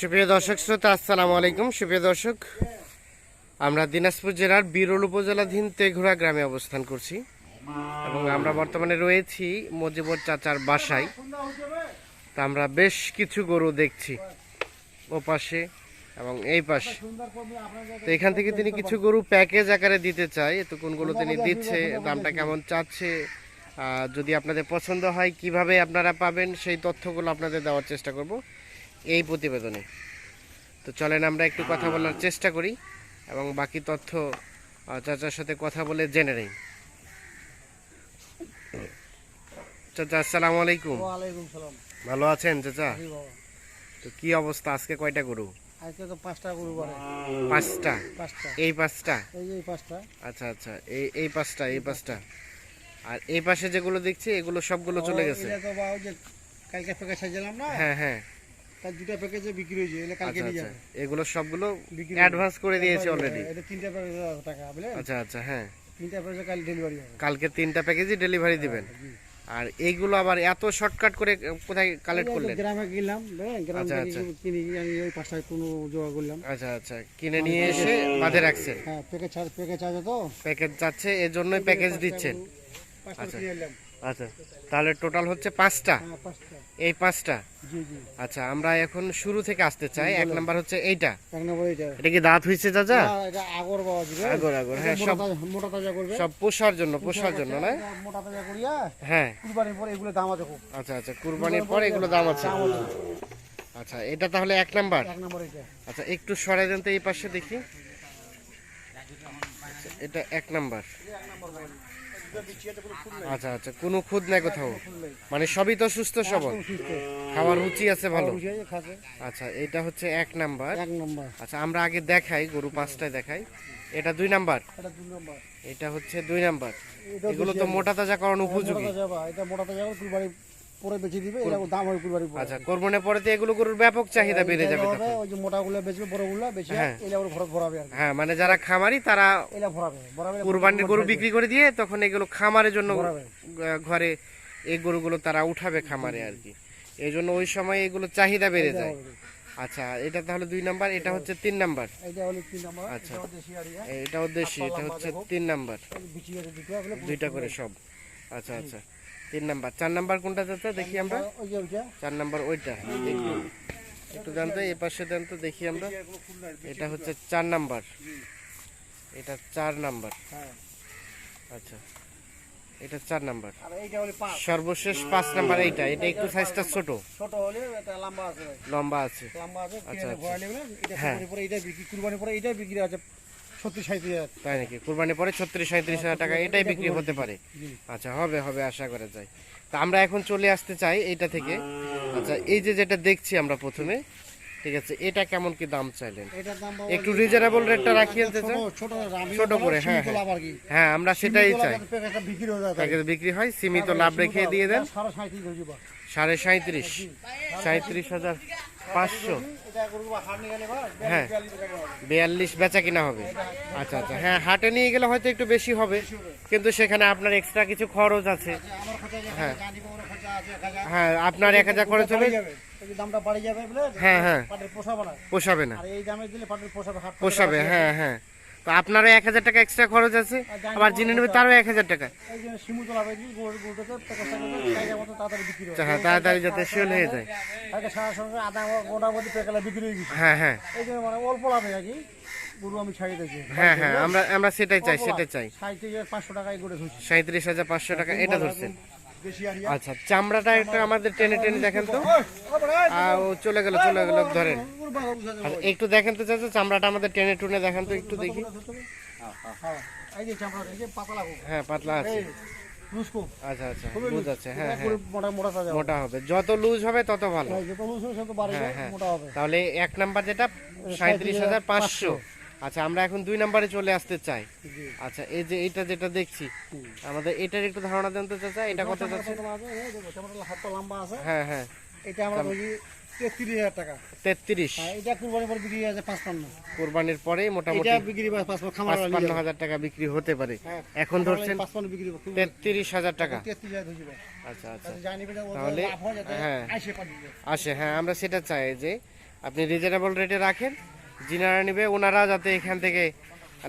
সুপ্রিয় দর্শক শ্রোতা, আসসালামু আলাইকুম। সুপ্রিয় দর্শক, আমরা দিনাজপুর জেলার বিরল উপজেলাধীন তেঘোড়া গ্রামে অবস্থান করছি এবং আমরা বর্তমানে রয়েছি মজিবর চাচার বাসায়। তা আমরা বেশ কিছু গরু দেখছি ও পাশে এবং এই পাশে। তো এখান থেকে তিনি কিছু গরু প্যাকেজ আকারে দিতে চায়, তো কোনগুলো তিনি দিচ্ছে, দামটা কেমন চাচ্ছে যদি আপনাদের পছন্দ হয়, কীভাবে আপনারা পাবেন, সেই তথ্যগুলো আপনাদের দেওয়ার চেষ্টা করব। এই প্রতিবেদনে। তো চলেন আমরা একটু কথা বলার চেষ্টা করি এবং বাকি তথ্য চাচার সাথে কথা বলে জেনে নেই। চাচা আসসালামু আলাইকুম। ভালো আছেন চাচা? তো কি অবস্থা? আজকে কয়টা গরু? আজকে তো পাঁচটা গরু বাড়ে। পাঁচটা? এই পাঁচটা? এই পাঁচটা। আচ্ছা আচ্ছা। এই এই পাঁচটা এই পাঁচটা। আর এই পাশে যেগুলো দেখছি এগুলো সবগুলো চলে গেছে। কালকে সাজালাম না? হ্যাঁ হ্যাঁ। তার দুটা প্যাকেজে বিক্রি হয়েছে এগুলো কালকে আচ্ছা নিয়ে আচ্ছা। যাবে। এগুলো সবগুলো বিক্রি অ্যাডভান্স করে দিয়েছে অলরেডি এটা তিনটা প্যাকেজ টাকা বুঝলেন? আচ্ছা আচ্ছা হ্যাঁ। তিনটা প্যাকেজে কাল ডেলিভারি হবে। কালকে তিনটা প্যাকেজই ডেলিভারি দিবেন। আর এইগুলো আবার এত শর্টকাট করে কোথায় কালেক্ট করলেন? গ্রামে গেলাম গ্রাম আচ্ছা, থেকে আচ্ছা। কিনে আমি ওই পাঁচটায় কোনো জোগাড় করলাম। আচ্ছা আচ্ছা কিনে নিয়ে এসে বাঁধে রাখছেন? হ্যাঁ প্যাকেজ প্যাকেজ আছে তো? প্যাকেজ যাচ্ছে এর জন্যই প্যাকেজ দিচ্ছেন। আচ্ছা। আচ্ছা তাহলে টোটাল হচ্ছে পাঁচটা? হ্যাঁ এই পাঁচটা? জি জি। আচ্ছা আমরা এখন শুরু থেকে আসতে চাই। এক নাম্বার হচ্ছে এইটা। এটা কি দাঁত হয়েছে চাচা? এটা আগর আগর হ্যাঁ সব মোটা তাজা করবে। সব পোষার জন্য পোষার জন্য না? মোটা তাজা করিয়া হ্যাঁ। কুরবানির পরে এগুলো দাম আছে খুব। আচ্ছা আচ্ছা কুরবানির পরে এগুলো দাম আছে। আচ্ছা এটা তাহলে এক নাম্বার? এক নম্বর এটা আচ্ছা একটু সরাই দেন তো এই পাশে দেখি। আচ্ছা, এটা এক নাম্বার। আচ্ছা আচ্ছা কোনো খুদ নাই কোথাও? মানে সবই তো সুস্থ সবল? খাবার রুচি আছে ভালো? আচ্ছা এটা হচ্ছে এক নাম্বার। এক নম্বর। আচ্ছা আমরা আগে দেখাই গরু পাঁচটায় দেখাই। এটা দুই নাম্বার? এটা হচ্ছে দুই নাম্বার। এগুলো তো মোটা তাজা করানো উপযোগী। এটা মোটা তাজা করে কুরবানি পরে বেচে দিবে এটা দাম হবে কুরবানি আচ্ছা কোরবানের পরে তো এগুলো গরুর ব্যাপক চাহিদা বেড়ে যাবে তখন। ওই যে মোটা গুলো বেচবে বড়গুলো বেচে হ্যাঁ। এলা ওর ঘর ভরাবে আর হ্যাঁ মানে যারা খামারি তারা এলা ভরাবে ভরাবে কুরবানির গরু বিক্রি করে দিয়ে তখন এগুলো খামারের জন্য ঘরে এই গরুগুলো তারা উঠাবে খামারে আর কি। এই জন্য ওই সময় এগুলো চাহিদা বেড়ে যায়। আচ্ছা এটা তাহলে দুই নাম্বার এটা হচ্ছে তিন নাম্বার। আচ্ছা। এটাও দেশি এটা হচ্ছে তিন নাম্বার। দুইটা করে সব। আচ্ছা আচ্ছা। তিন নাম্বার। চার নাম্বার কোনটা চাচা? দেখি আমরা। চার নাম্বার ওইটা। একটু একটু দেন তো এই পাশে দেন তো দেখি আমরা। এটা হচ্ছে চার নাম্বার। এটা চার নাম্বার। হ্যাঁ। আচ্ছা। এটা চার নাম্বার। সর্বশেষ পাঁচ নাম্বার এইটা। এটা একটু সাইজটা ছোট। ছোট হলে এটা লম্বা আছে। লম্বা আছে। লম্বা আছে আচ্ছা, আচ্ছা। হ্যাঁ। এটা বিক্রি কুরবানি পরে এটা বিক্রি আছে। সত্যি সাঁত্রিশ হাজার। তাই নাকি? কুরবানি পরে ছত্রিশ সাঁত্রিশ হাজার টাকা এটাই বিক্রি হতে পারে। আচ্ছা হবে হবে আশা করা যায়। তা আমরা এখন চলে আসতে চাই এইটা থেকে। আচ্ছা এই যে যেটা দেখছি আমরা প্রথমে ঠিক আছে এটা কেমন কি দাম চাইলেন? একটু রিজনেবল রেটটা রাখিয়ে ছোট করে, হ্যাঁ, কি? হ্যাঁ আমরা সেটাই চাই। হয়ে বিক্রি হয় সীমিত লাভ রেখে দিয়ে দেন। সাড়ে সাঁত্রিশ হয়ে সাঁত্রিশ হাজার পাঁচশো। হ্যাঁ। বিয়াল্লিশ বেচা কিনা হবে। আচ্ছা আচ্ছা। হ্যাঁ হাটে নিয়ে গেলে হয়তো একটু বেশি হবে কিন্তু সেখানে আপনার এক্সট্রা কিছু খরচ আছে। আমার খরচা যে গাড়ি পাওয়ার খরচা আছে এক হাজার। হ্যাঁ। আপনার এক হাজার খরচ হবে হ্যাঁ হ্যাঁ পোষাবে না পোষাবে। হ্যাঁ হ্যাঁ। তো আপনারও এক হাজার টাকা এক্সট্রা খরচ আছে আবার যিনি নেবে তারও এক হাজার টাকা। আচ্ছা হ্যাঁ তাড়াতাড়ি যাতে সেল হয়ে যায়। হয়ে হ্যাঁ মানে অল্প লাভে আর কি গরু আমি ছাড়িয়ে হ্যাঁ হ্যাঁ আমরা আমরা সেটাই চাই সেটাই চাই। সাঁত্রিশ হাজার পাঁচশো টাকায় করে ধরছি। হাজার পাঁচশো টাকা এটা ধরছেন। আচ্ছা চামড়াটা একটা আমাদের টেনে টেনে দেখেন তো। ও চলে গেল চলে গেল ধরেন। আচ্ছা, একটু দেখেন তো চাচা চামড়াটা আমাদের টেনে টুনে দেখেন তো একটু দেখি। এই যে চামড়া এই যে পাতলা গো। হ্যাঁ পাতলা আছে। আচ্ছা আচ্ছা লুজ। আছে হ্যাঁ হ্যাঁ। মোটা হবে। যত লুজ হবে তত ভালো। হয় হ্যাঁ, হ্যাঁ। তাহলে এক নাম্বার যেটা সাঁত্রিশ হাজার পাঁচশো। আচ্ছা আমরা এখন দুই নাম্বারে চলে আসতে চাই। আচ্ছা এই যে এটা যেটা দেখছি আমাদের এটার একটু ধারণা দেন তো চাচা এটা কত যাচ্ছে? আছে, হাতটা লম্বা হ্যাঁ হ্যাঁ। এটা আমরা বলি তেত্রিশ হাজার টাকা। তেত্রিশ। এটা কুরবানি পরে বিক্রি আছে পাঁচপান্ন। কোরবানির পরে মোটামুটি বিক্রি হয় পাঁচপান্ন খামার হাজার টাকা বিক্রি হতে পারে। হ্যাঁ। এখন ধরছেন পাঁচপান্ন তেত্রিশ হাজার টাকা। আচ্ছা আচ্ছা। তাহলে, হয়। আসে হ্যাঁ আমরা সেটা চাই যে আপনি রিজনেবল রেটে রাখেন যিনারা নেবে ওনারা যাতে এখান থেকে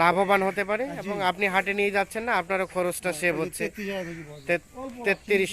লাভবান হতে পারে এবং আপনি হাটে নিয়ে যাচ্ছেন না আপনারও খরচটা সেভ হচ্ছে। তেত্রিশ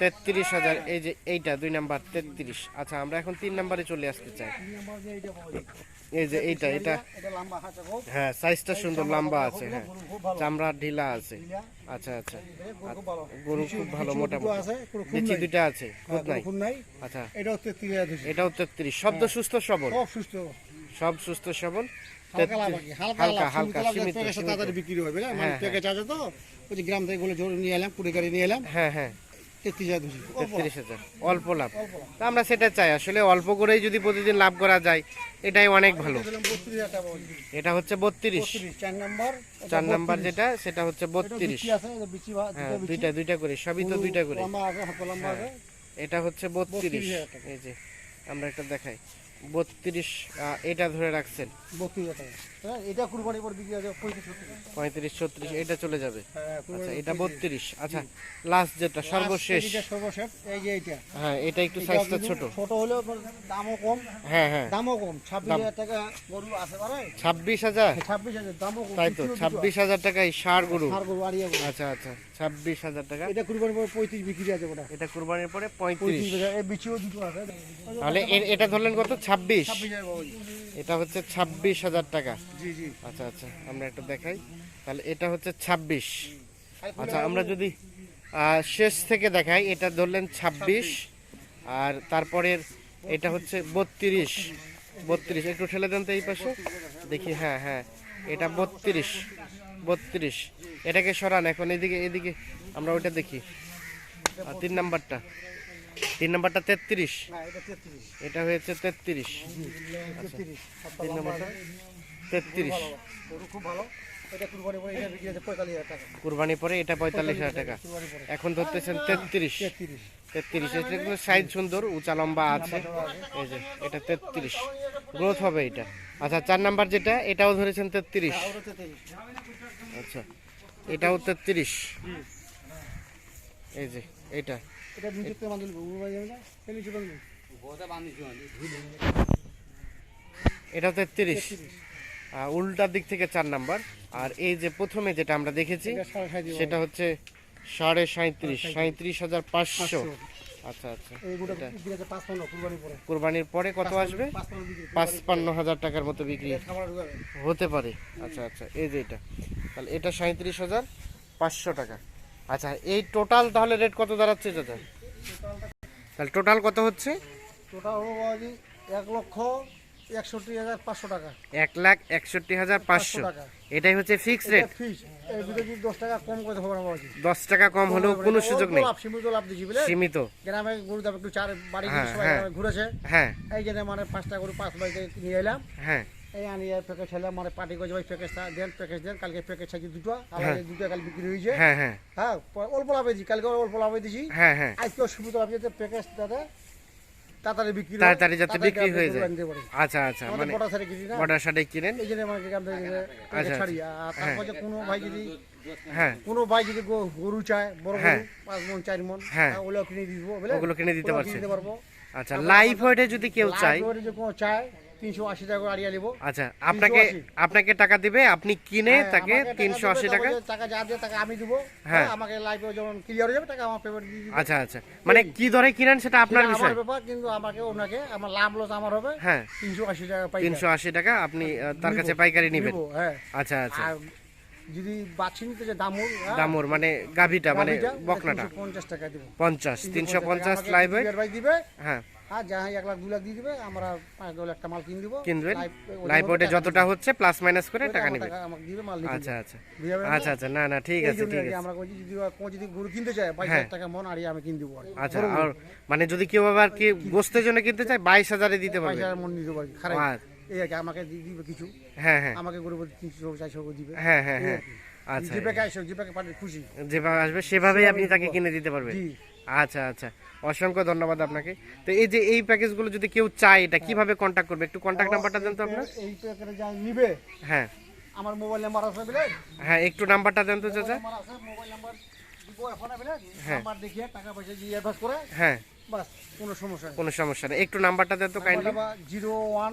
তেত্রিশ হাজার এই যে এইটা দুই নাম্বার তেত্রিশ। আচ্ছা আমরা এখন তিন নাম্বারে চলে আসতে চাই। এই যে এইটা এটা হ্যাঁ সাইজটা সুন্দর লম্বা আছে হ্যাঁ। চামড়া ঢিলা আছে। আচ্ছা আচ্ছা। গরু খুব ভালো। মোটামুটি। নাই। দুইটা আছে হ্যাঁ, নাই। আচ্ছা। এটাও তেত্রিশ এটাও তেত্রিশ। শব্দ সুস্থ সবল। সুস্থ। সব সুস্থ সবল। হালকা হালকা সীমিত। তাড়াতাড়ি বিক্রি হবে বুঝলেন? মানে হ্যাঁ, প্যাকেজ আছে তো ওই যে গ্রাম থেকে গুলো জোর নিয়ে এলাম কুড়ি গাড়ি নিয়ে এলাম। হ্যাঁ হ্যাঁ। তেত্রিশ হাজার অল্প লাভ। তা আমরা সেটা চাই আসলে অল্প করেই যদি প্রতিদিন লাভ করা যায় এটাই অনেক ভালো। এটা দিলাম 32 হাজার টাকা পাওয়া যায়। এটা হচ্ছে বত্রিশ। চার নাম্বার চার নাম্বার 32 যেটা সেটা হচ্ছে বত্রিশ। হ্যাঁ দুইটা দুইটা করে সবই তো দুইটা করে। এটা হচ্ছে বত্রিশ। এই যে আমরা একটা দেখাই। বত্রিশ এটা ধরে রাখছেন। 32 টাকা। হ্যাঁ, এটা কুরবানির পর বিক্রি আছে পঁয়ত্রিশ ছত্রিশ। এটা চলে যাবে। হ্যাঁ, আচ্ছা এটা বত্রিশ। আচ্ছা লাস্ট যেটা সর্বশেষ। সর্বশেষ, এই যে এইটা। হ্যাঁ এটা একটু সাইজটা ছোট। ছোট হলেও দামও কম। হ্যাঁ হ্যাঁ। দামও কম। ছাব্বিশ হাজার টাকা গরু আছে পারে। ছাব্বিশ হাজার? ছাব্বিশ হাজার দামও কম। তাই তো ছাব্বিশ হাজার টাকায় ষাড় গরু। ষাঁড় গরু আড়িয়া গরু। আচ্ছা আচ্ছা ছাব্বিশ হাজার টাকা। এটা কুরবানির পর পঁয়ত্রিশ বিক্রি আছে ওটা। এটা কুরবানির পরে পঁয়ত্রিশ এই বিচিও দুটো আছে। তাহলে এটা ধরলেন কত? ছাব্বিশ? এটা হচ্ছে ছাব্বিশ হাজার টাকা। আচ্ছা আচ্ছা আমরা একটা দেখাই। তাহলে এটা হচ্ছে ছাব্বিশ। আচ্ছা আমরা যদি শেষ থেকে দেখাই এটা ধরলেন ছাব্বিশ। আর তারপরের এটা হচ্ছে বত্রিশ। বত্রিশ একটু ঠেলে দেন তো এই পাশে। দেখি হ্যাঁ হ্যাঁ এটা বত্রিশ। বত্রিশ। এটাকে সরান এখন এদিকে এদিকে আমরা ওইটা দেখি। আর তিন নাম্বারটা। তিন নাম্বারটা তেত্রিশ। এটা হয়েছে তেত্রিশ। তেত্রিশ। তিন নাম্বারটা তেত্রিশ। খুব ভালো কুরবানি পরে এটা পঁয়তাল্লিশ হাজার টাকা। এখন ধরতেছেন তেত্রিশ। তেত্রিশ। তেত্রিশ সাইজ সুন্দর উঁচা লম্বা আছে। এই যে এটা তেত্রিশ। গ্রোথ হবে এটা। আচ্ছা চার নাম্বার যেটা এটাও ধরেছেন তেত্রিশ। আচ্ছা এটাও তেত্রিশ। এই যে এটা এটা বান্ধব বাড়ি যাবে না? বান্ধব। এটাও তেত্রিশ। উল্টার দিক থেকে চার নাম্বার। আর এই যে প্রথমে যেটা আমরা দেখেছি এটা সেটা হচ্ছে সাড়ে সাঁত্রিশ সাঁত্রিশ। হাজার পাঁচশো। আচ্ছা আচ্ছা। গোটা কুরবানির পরে। কোরবানির পরে কত আসবে? পাঁচপান্ন হাজার টাকার মতো বিক্রি। হতে পারে। আচ্ছা আচ্ছা। এই যে এটা। তাহলে এটা সাঁত্রিশ হাজার পাঁচশো টাকা। আচ্ছা এই টোটাল তাহলে রেট কত দাঁড়াচ্ছে চাচা তাহলে টোটাল কত হচ্ছে? টোটাল হলো বাবাজি এক লক্ষ একষট্টি হাজার পাঁচশো টাকা। এক লাখ একষট্টি হাজার পাঁচশো। টাকা। এটাই হচ্ছে ফিক্স রেট দশ টাকা কম করে হবে না বাবাজি দশ টাকা কম হলেও কোনো সুযোগ নেই। সীমিত লাভ দিচ্ছি বুঝলে? সীমিত। গ্রামে গরু দাম একটু চার বাড়ি হ্যাঁ, সবাই হ্যাঁ। ঘুরেছে। হ্যাঁ। এই জন্য মানে পাঁচটা গরু পাঁচ বাড়িতে নিয়ে এলাম। হ্যাঁ। এই আনি খেলাম মানে পার্টি ভাই প্যাকেজটা দেন প্যাকেজ দেন কালকে প্যাকেজ আছে দুটো হ্যাঁ। দুটো কাল বিক্রি হয়েছে। হ্যাঁ হ্যাঁ। হ্যাঁ অল্প লাভে কালকে অল্প লাভে হ্যাঁ হ্যাঁ। লাভ দিতে প্যাকেজ দাদা তাড়াতাড়ি বিক্রি তাড়াতাড়ি যাতে বিক্রি হয়ে গরু যায়। আচ্ছা আচ্ছা মানে বড় সাইডে কিনি না। বর্ডার সাইডে কিনেন। এই জন্য মানে গ্রাম আচ্ছা, ছাড়ি। আর তারপর যে কোনো ভাই যদি হ্যাঁ। কোনো ভাই যদি গরু চায় বড় হ্যাঁ। গরু পাঁচ মন চার মন হ্যাঁ। ওগুলো কিনে দিব ওগুলো কিনে দিতে আচ্ছা লাইভ ওয়েটে যদি কেউ চায় লাইভ ওয়েটে যে কোনো চায় তিনশো আশি টাকা আড়িয়া নিবো। আচ্ছা আপনাকে আপনাকে টাকা দিবে আপনি কিনে হ্যাঁ, তাকে তিনশো আশি টাকা টাকা যা দিয়ে টাকা আমি দিব। হ্যাঁ। আমাকে লাইভে যখন ক্লিয়ার হয়ে যাবে টাকা আমার পেমেন্ট দিয়ে আচ্ছা আচ্ছা। মানে কি ধরে কিনেন সেটা আপনার বিষয়? ব্যাপার কিন্তু আমাকে ওনাকে আমার লাভ লস আমার হবে। হ্যাঁ। তিনশো আশি টাকা পাই তিনশো আশি টাকা আপনি তার কাছে পাইকারি নেবেন। হ্যাঁ। আচ্ছা আচ্ছা। যদি বাছি নিতে যে দামুর হ্যাঁ, দামর মানে গাভিটা মানে বকনাটা। পঞ্চাশ টাকা দিব। পঞ্চাশ তিনশো পঞ্চাশ। লাইভ দিবে। হ্যাঁ। যা এক লাখ দু লাখ দিয়ে দিবে আমরা পাঁচ মাল কিনে দিব। কিনবেন? টাকা যতটা হচ্ছে প্লাস মাইনাস করে টাকা টাকা আমাকে দিবে মাল আচ্ছা আচ্ছা। আচ্ছা আচ্ছা। না না ঠিক আছে ঠিক আছে। আমরা কইছি যদি কোনো যদি গরু কিনতে চায় বাইশ হ্যাঁ। হাজার টাকা মন আমি কিনে দিব আচ্ছা আর মানে যদি কেউ আবার কি গোস্তের জন্য কিনতে চায় বাইশ হাজারে দিতে বাইশ হাজার মন নিতে পারি খারাপ। আচ্ছা। এই আর আমাকে দিবে কিছু। হ্যাঁ হ্যাঁ। আমাকে গরু তিনশো চারশো দিবে। হ্যাঁ হ্যাঁ হ্যাঁ। আচ্ছা। জিপে পাঠিয়ে খুশি। যেভাবে আসবে সেভাবেই আপনি তাকে কিনে দিতে পারবেন। আচ্ছা আচ্ছা। অসংখ্য ধন্যবাদ আপনাকে। তো এই যে এই প্যাকেজগুলো যদি কেউ চায় এটা হ্যাঁ। কীভাবে কন্ট্যাক্ট করবে? একটু কন্ট্যাক্ট নাম্বারটা দেন তো আপনার। এই প্যাকেজে যা নিবে হ্যাঁ। আমার মোবাইল নাম্বার আছে বলে হ্যাঁ একটু নাম্বারটা দেন তো চাচা। মোবাইল নাম্বার দিবো এখন বলে নাম্বার হ্যাঁ। দেখিয়ে টাকা পয়সা দিয়ে অ্যাডভান্স করে হ্যাঁ। বাস কোনো সমস্যা নেই। কোনো সমস্যা নেই। একটু নাম্বারটা দেন তো কাইন্ডলি জিরো ওয়ান